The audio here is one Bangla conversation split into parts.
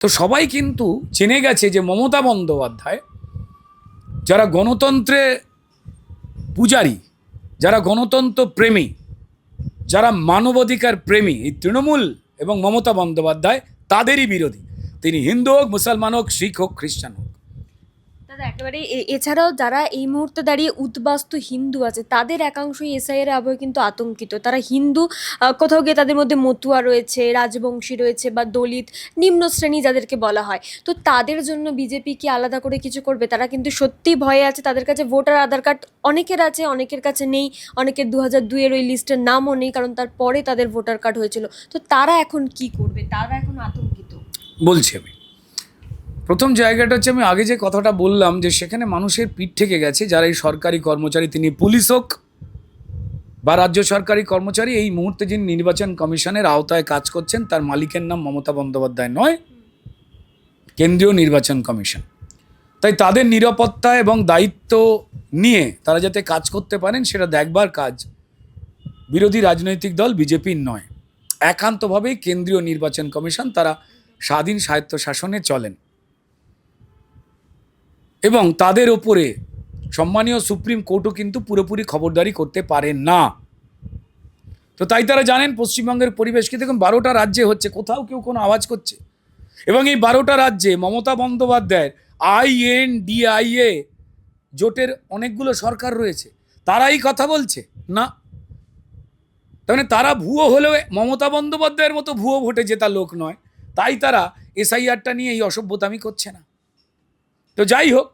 তো সবাই কিন্তু চেনে গেছে যে মমতা বন্দ্যোপাধ্যায় যারা গণতন্ত্রে পূজারী, যারা গণতন্ত্র প্রেমী, যারা মানবাধিকার প্রেমী, এই তৃণমূল এবং মমতা বন্দ্যোপাধ্যায় তাদেরই বিরোধী। তিনি হিন্দু হোক, মুসলমান হোক, শিখ হোক, খ্রিস্টান হোক। একেবারে এছাড়াও যারা এই মুহূর্তে দাঁড়িয়ে উদ্বাস্তু হিন্দু আছে, তাদের একাংশই এসআইয়ের আবহে কিন্তু আতঙ্কিত। তারা হিন্দু কোথাও গিয়ে তাদের মধ্যে মতুয়া রয়েছে, রাজবংশী রয়েছে বা দলিত, নিম্ন শ্রেণি যাদেরকে বলা হয়। তো তাদের জন্য বিজেপি কি আলাদা করে কিছু করবে? তারা কিন্তু সত্যি ভয়ে আছে, তাদের কাছে ভোটার, আধার কার্ড অনেকের আছে, অনেকের কাছে নেই। অনেকের দু হাজার দুইয়ের ওই লিস্টের নামও নেই, কারণ তারপরে তাদের ভোটার কার্ড হয়েছিল। তো তারা এখন কি করবে? তারা এখন আতঙ্কিত। বলছি আমি প্রথম জায়গাটা হচ্ছে আমি আগে যে কথাটা বললাম যে সেখানে মানুষের পিঠ থেকে গেছে, যারা এই সরকারি কর্মচারী, তিনি পুলিশ হোক বা রাজ্য সরকারি কর্মচারী, এই মুহূর্তে যিনি নির্বাচন কমিশনের আওতায় কাজ করছেন, তার মালিকের নাম মমতা বন্দ্যোপাধ্যায় নয়, কেন্দ্রীয় নির্বাচন কমিশন। তাই তাদের নিরাপত্তা এবং দায়িত্ব নিয়ে তারা যাতে কাজ করতে পারেন, সেটা দেখবার কাজ বিরোধী রাজনৈতিক দল বিজেপির নয়। একান্তভাবেই কেন্দ্রীয় নির্বাচন কমিশন তারা স্বাধীন স্বায়ত্ত শাসনে চলেন। এবং তাদের ওপরে সম্মানীয় সুপ্রিম কোর্টও কিন্তু পুরোপুরি খবরদারি করতে পারেন না। তো তাই তারা জানেন পশ্চিমবঙ্গের পরিবেশকে দেখুন, বারোটা রাজ্যে হচ্ছে, কোথাও কেউ কোনো আওয়াজ করছে। এবং এই বারোটা রাজ্যে মমতা বন্দ্যোপাধ্যায়ের আইএন ডিআইএ জোটের অনেকগুলো সরকার রয়েছে। তারাই কথা বলছে? না। তার মানে তারা ভুয়ো হলেও মমতা বন্দ্যোপাধ্যায়ের মতো ভুয়ো ভোটে জেতা লোক নয়। তাই তারা এসআইআরটা নিয়ে এই অসভ্যতামি করছে না। তো যাই হোক,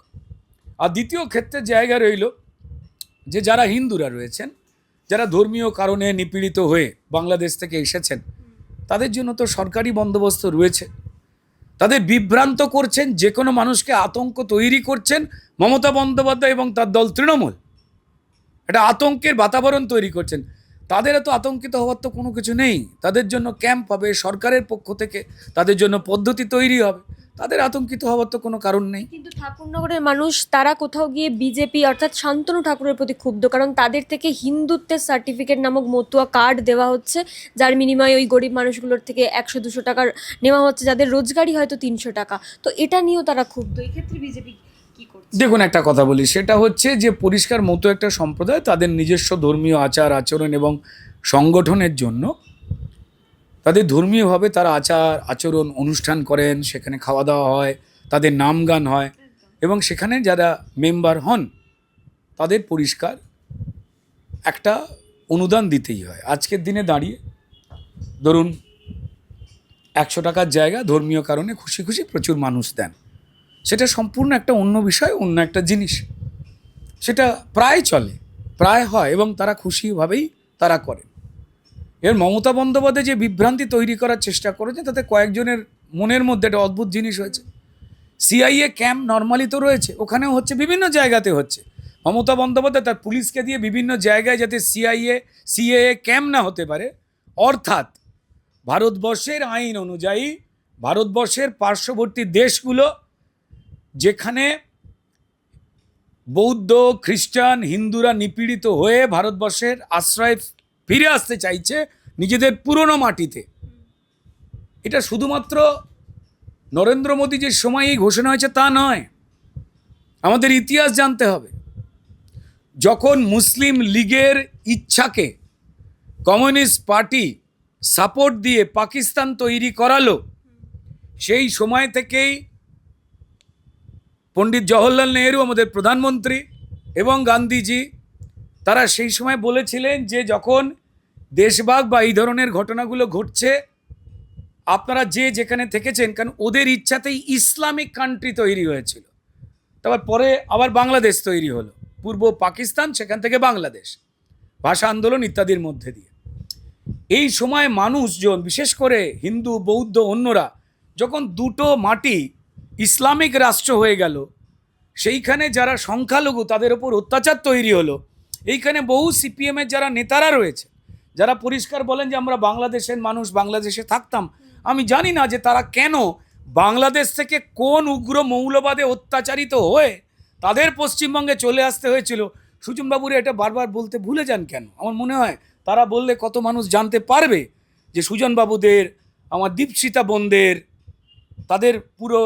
আর দ্বিতীয় ক্ষেত্রে জায়গা রইল যে যারা হিন্দুরা রয়েছেন, যারা ধর্মীয় কারণে নিপীড়িত হয়ে বাংলাদেশ থেকে এসেছেন, তাদের জন্য তো সরকারি বন্দোবস্ত রয়েছে। তাদের বিভ্রান্ত করছেন, যে কোনো মানুষকে আতঙ্ক তৈরি করছেন মমতা বন্দ্যোপাধ্যায় এবং তার দল তৃণমূল। এটা আতঙ্কের বাতাবরণ তৈরি করছেন। তাদের এত আতঙ্কিত হওয়ার তো কোনো কিছু নেই। তাদের জন্য ক্যাম্প হবে, সরকারের পক্ষ থেকে তাদের জন্য পদ্ধতি তৈরি হবে। তাদের আতঙ্কিত হওয়ার তো কোনো কারণ নেই। কিন্তু ঠাকুরনগরের মানুষ তারা কোথাও গিয়ে বিজেপি অর্থাৎ শান্তনু ঠাকুরের প্রতি ক্ষুব্ধ কারণ তাদের থেকে হিন্দুত্বের সার্টিফিকেট নামক মতুয়া কার্ড দেওয়া হচ্ছে যার বিনিময়ে ওই গরিব মানুষগুলোর থেকে একশো দুশো টাকার নেওয়া হচ্ছে যাদের রোজগারই হয়তো তিনশো টাকা। তো এটা নিয়েও তারা ক্ষুব্ধ এক্ষেত্রে বিজেপি দেখুন একটা কথা বলি সেটা হচ্ছে যে পরিষ্কার মতো একটা সম্প্রদায় তাদের নিজস্ব ধর্মীয় আচার আচরণ এবং সংগঠনের জন্য তাদের ধর্মীয়ভাবে তারা আচার, আচরণ, অনুষ্ঠান করেন, সেখানে খাওয়া দাওয়া হয়, তাদের নাম গান হয় এবং সেখানে যারা মেম্বার হন, তাদের পরিষ্কার একটা অনুদান দিতেই হয়। আজকের দিনে দাঁড়িয়ে ধরুন একশো টাকার জায়গা ধর্মীয় কারণে খুশি খুশি প্রচুর মানুষ দেন। সেটা সম্পূর্ণ একটা অন্য বিষয়, অন্য একটা জিনিস। সেটা প্রায় চলে, প্রায় হয় এবং তারা খুশিভাবেই তারা করেন। এর মমতা বন্দ্যোপাধ্যায় যে বিভ্রান্তি তৈরি করার চেষ্টা করেছে, তাতে কয়েকজনের মনের মধ্যে একটা অদ্ভুত জিনিস হয়েছে। সিআইএ ক্যাম্প নর্মালি তো রয়েছে, ওখানেও হচ্ছে, বিভিন্ন জায়গাতে হচ্ছে। মমতা বন্দ্যোপাধ্যায় তার পুলিশকে দিয়ে বিভিন্ন জায়গায় যাতে সিআইএ সিএএ ক্যাম্প না হতে পারে, অর্থাৎ ভারতবর্ষের আইন অনুযায়ী ভারতবর্ষের পার্শ্ববর্তী দেশগুলো যেখানে বৌদ্ধ, খ্রিস্টান, হিন্দুরা নিপীড়িত হয়ে ভারতবর্ষের আশ্রয় ফিরে আসতে চাইছে নিজেদের পুরনো মাটিতে। এটা শুধুমাত্র নরেন্দ্র মোদী যে সময়েই ঘোষণা হয়েছে তা নয়। আমাদের ইতিহাস জানতে হবে। যখন মুসলিম লীগের ইচ্ছাকে কমিউনিস্ট পার্টি সাপোর্ট দিয়ে পাকিস্তান তৈরি করালো, সেই সময় থেকেই পণ্ডিত জওহরলাল নেহেরু আমাদের প্রধানমন্ত্রী এবং গান্ধীজি তারা সেই সময় বলেছিলেন যে যখন দেশভাগ বা এই ধরনের ঘটনাগুলো ঘটছে, আপনারা যে যেখানে থেকেছেন, কারণ ওদের ইচ্ছাতেই ইসলামিক কান্ট্রি তৈরি হয়েছিল। তারপর পরে আবার বাংলাদেশ তৈরি হলো। পূর্ব পাকিস্তান, সেখান থেকে বাংলাদেশ। ভাষা আন্দোলন ইত্যাদির মধ্যে দিয়ে। এই সময় মানুষজন, বিশেষ করে হিন্দু, বৌদ্ধ অন্যরা, যখন দুটো মাটি ইসলামিক রাষ্ট্র হয়ে গেল, সেইখানে যারা সংখ্যালঘু, তাদের ওপর অত্যাচার তৈরি হলো এইখানে বহু সিপিএমের যারা নেতারা রয়েছে, যারা পরিষ্কার বলেন যে আমরা বাংলাদেশের মানুষ, বাংলাদেশে থাকতাম, আমি জানি না যে তারা কেন বাংলাদেশ থেকে কোন উগ্র মৌলবাদে অত্যাচারিত হয়ে তাদের পশ্চিমবঙ্গে চলে আসতে হয়েছিল। সুজনবাবুরা এটা বারবার বলতে ভুলে যান কেন? আমার মনে হয় তারা বললে কত মানুষ জানতে পারবে যে সুজনবাবুদের, আমার দীপশিতা বোনদের, তাদের পুরো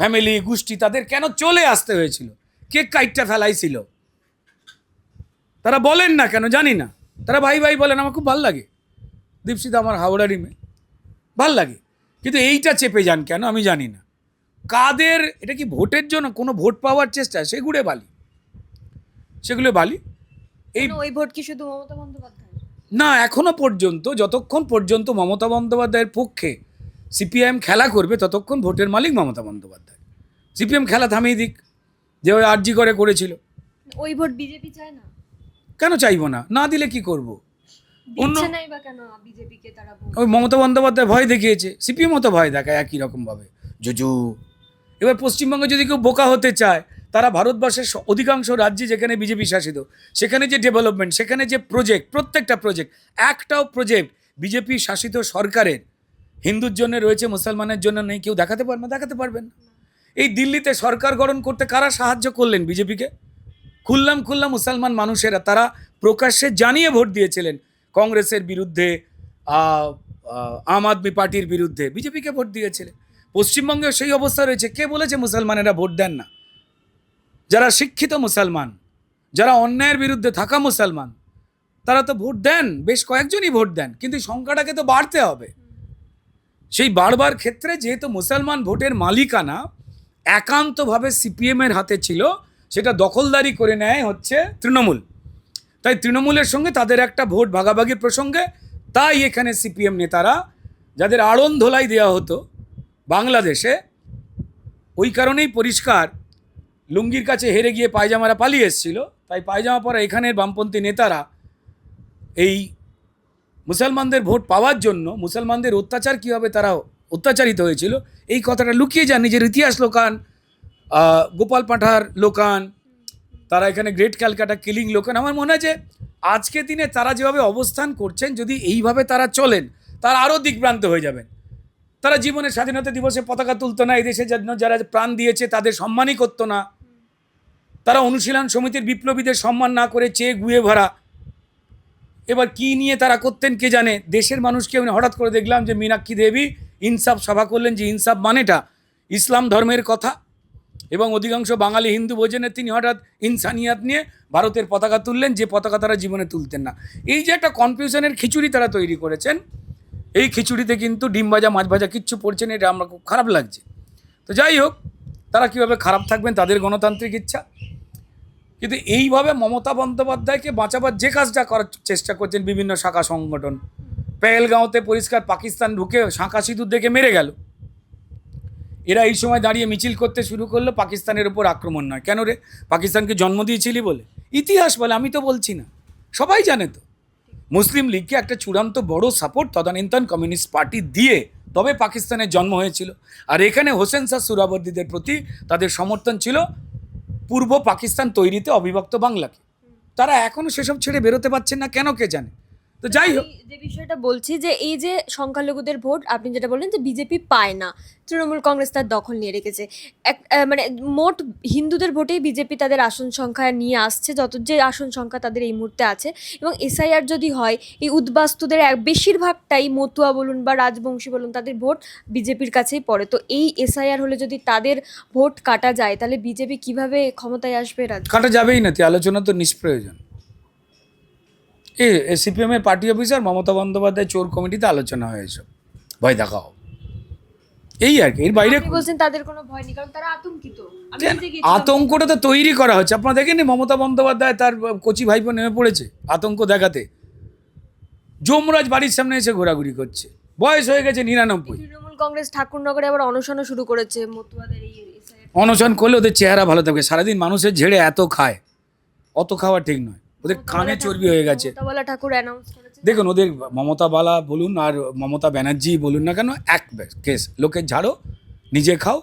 ফ্যামিলি গোষ্ঠী তাদের কেন চলে আসতে হয়েছিল? কে কাইটটা ফেলাইছিল? তারা বলেন না কেন? জানি না। তারা ভাই ভাই বলেন আমার খুব ভালো লাগে। দীপশিত আমার হাওড়ারই মেয়ে। ভালো লাগে। কিন্তু এইটা চেপে যান কেন? আমি জানি না। কাদের এটা কি ভোটের জন্য? কোনো ভোট পাওয়ার চেষ্টা? সেগুলো বালি। সেগুলো বালি। এই ওই ভোট কি শুধু মমতা বন্দ্যোপাধ্যায় না এখনও পর্যন্ত যতক্ষণ পর্যন্ত মমতা বন্দ্যোপাধ্যায়ের পক্ষে সিপিআইএম খেলা করবে ততক্ষণ ভোটের মালিক মমতা বন্দ্যোপাধ্যায়। সিপিএম খেলা থামিয়ে দিক যেভাবে আর্জি করে করেছিল। ওই ভোট বিজেপি চায় না? কেন চাইব না? না দিলে কি করব? অন্য- ওই মমতা বন্দ্যোপাধ্যায় ভয় দেখিয়েছে সিপিএম তো ভয় দেখায় একই রকমভাবে। জুজু এবার পশ্চিমবঙ্গে যদি কেউ বোকা হতে চায় তারা ভারতবর্ষের অধিকাংশ রাজ্যে যেখানে বিজেপি শাসিত সেখানে যে ডেভেলপমেন্ট সেখানে যে প্রজেক্ট প্রত্যেকটা প্রজেক্ট একটাও প্রজেক্ট বিজেপি শাসিত সরকারের হিন্দুর জন্য রয়েছে মুসলমানের জন্য নেই কেউ দেখাতে পারবে না দেখাতে পারবেন এই দিল্লিতে সরকার গঠন করতে কারা সাহায্য করলেন বিজেপিকে? খুললাম খুললাম মুসলমান মানুষেরা, তারা প্রকাশ্যে জানিয়ে ভোট দিয়েছিলেন কংগ্রেসের বিরুদ্ধে আম আদমি পার্টির বিরুদ্ধে। বিজেপিকে ভোট দিয়েছিলেন। পশ্চিমবঙ্গেও সেই অবস্থা রয়েছে। কে বলেছে মুসলমানেরা ভোট দেন না? যারা শিক্ষিত মুসলমান, যারা অন্যায়ের বিরুদ্ধে থাকা মুসলমান, তারা তো ভোট দেন, বেশ কয়েকজনই ভোট দেন, কিন্তু সংখ্যাটাকে তো বাড়তে হবে। সেই বাড়বার ক্ষেত্রে যেহেতু মুসলমান ভোটের মালিকানা একান্তভাবে সিপিএমের হাতে ছিল সেটা দখলদারি করে নেয় হচ্ছে তৃণমূল। তাই তৃণমূলের সঙ্গে তাদের একটা ভোট ভাগাভাগির প্রসঙ্গে তাই এখানে সিপিএম নেতারা যাদের আড়ন ধোলাই দেওয়া হতো বাংলাদেশে, ওই কারণেই পরিষ্কার লুঙ্গির কাছে হেরে গিয়ে পায়জামারা পালিয়ে এসেছিল। তাই পায়জামা পরা এখানের বামপন্থী নেতারা এই মুসলমানদের ভোট পাওয়ার জন্য মুসলমানদের অত্যাচার কীভাবে তারা অত্যাচারিত হয়েছিল, এই কথাটা লুকিয়ে যান নিজের ইতিহাস লোকান। গোপাল পাঠার লোকান, তারা এখানে গ্রেট ক্যালকাটা কিলিং লোকান। আমার মনে হয় যে আজকে দিনে তারা যেভাবে অবস্থান করছেন, যদি এইভাবে তারা চলেন, তারা আরও দিকভ্রান্ত হয়ে যাবেন। তারা জীবনের স্বাধীনতা দিবসে পতাকা তুলতো না এই দেশের জন্য যারা প্রাণ দিয়েছে তাদের সম্মানই করতো না। তারা অনুশীলন সমিতির বিপ্লবীদের সম্মান না করে চেয়ে গুয়ে ভরা। এবার কি নিয়ে তারা করতেন কে জানে? দেশের মানুষকে আমি হঠাৎ করে দেখলাম যে মীনাক্ষী দেবী ইনসাফ সভা করলেন যে ইনসাফ মানেটা? ইসলাম ধর্মের কথা। এবং অধিকাংশ বাঙালি হিন্দু বোঝেনে তিনি হঠাৎ ইনসানিয়াত নিয়ে ভারতের পতাকা তুললেন, যে পতাকা তারা জীবনে তুলতেন না। এই যে একটা কনফিউশনের খিচুড়ি তারা তৈরি করেছেন, এই খিচুড়িতে কিন্তু ডিম ভাজা, মাছ ভাজা কিচ্ছু পড়ছে না, এটা আমরা খুব খারাপ লাগছে। তো যাই হোক, তারা কীভাবে খারাপ থাকবেন তাদের গণতান্ত্রিক ইচ্ছা। কিন্তু এইভাবে মমতা বন্দ্যোপাধ্যায়কে বাঁচাবার যে কাজটা করার চেষ্টা করছেন বিভিন্ন শাখা সংগঠন, পেহেলগাঁওতে পরিষ্কার পাকিস্তান ঢুকে শাঁখা সিঁদুর দেখে মেরে গেল। এরা এই সময় দাঁড়িয়ে মিছিল করতে শুরু করল, পাকিস্তানের উপর আক্রমণ নয়। কেন রে? পাকিস্তানকে জন্ম দিয়েছিলি বলে? ইতিহাস বলে, আমি তো বলছি না। সবাই জানে তো। মুসলিম লীগকে একটা চূড়ান্ত বড় সাপোর্ট তদানীন্তন কমিউনিস্ট পার্টি দিয়ে তবে পাকিস্তানের জন্ম হয়েছিল। আর এখানে হোসেন শাহ সুরাবর্দীদের প্রতি তাদের সমর্থন ছিল পূর্ব পাকিস্তান তৈরিতে অবিভক্ত বাংলাকে। তারা এখনও সেসব ছেড়ে বেরোতে পারছেন না, কেন কে জানে? তো যাই হোক। যে বিষয়টা বলছি যে এই যে সংখ্যালঘুদের ভোট আপনি যেটা বললেন যে বিজেপি পায় না তৃণমূল কংগ্রেস তার দখল নিয়ে রেখেছে। এক মানে মোট হিন্দুদের ভোটেই বিজেপি তাদের আসন সংখ্যা নিয়ে আসছে যত যে আসন সংখ্যা তাদের এই মুহূর্তে আছে। এবং এসআইআর যদি হয় এই উদ্বাস্তুদের এক বেশিরভাগটাই মতুয়া বলুন বা রাজবংশী বলুন তাদের ভোট বিজেপির কাছেই পড়ে। তো এই এসআইআর হলে যদি তাদের ভোট কাটা যায় তাহলে বিজেপি কীভাবে ক্ষমতায় আসবে কাটা যাবেই না তে আলোচনা তো নিষ্প্রয়োজন। এ সিপিএম এর পার্টি অফিসার মমতা বন্দ্যোপাধ্যায় চোর কমিটিতে আলোচনা হয়েছে। ভয় দেখাও। এই আর কি এর বাইরে বলছেন তাদের কোনো ভয় নেই কারণ তারা আতঙ্কিত। আতঙ্কটা তো তৈরি করা হচ্ছে। আপনারা দেখেননি মমতা বন্দ্যোপাধ্যায় তার কচি ভাইপো নেমে পড়েছে আতঙ্ক দেখাতে? যমরাজ বাড়ির সামনে এসে ঘোরাঘুরি করছে। বয়স হয়ে গেছে নিরানব্বই। তৃণমূল কংগ্রেস ঠাকুরনগরে আবার অনশনও শুরু করেছে মতুয়াদের এই অনশন করলে ওদের চেহারা ভালো থাকবে। সারাদিন মানুষের ঝেড়ে এত খায়। অত খাওয়া ঠিক নয়। ওদের কানে চর্বি হয়ে গেছে। ঠাকুর অ্যানাউন্স দেখুন ওদের মমতা বালা বলুন আর মমতা ব্যানার্জি বলুন না কেন এক কেস। লোকের ঝাড়ো নিজে খাও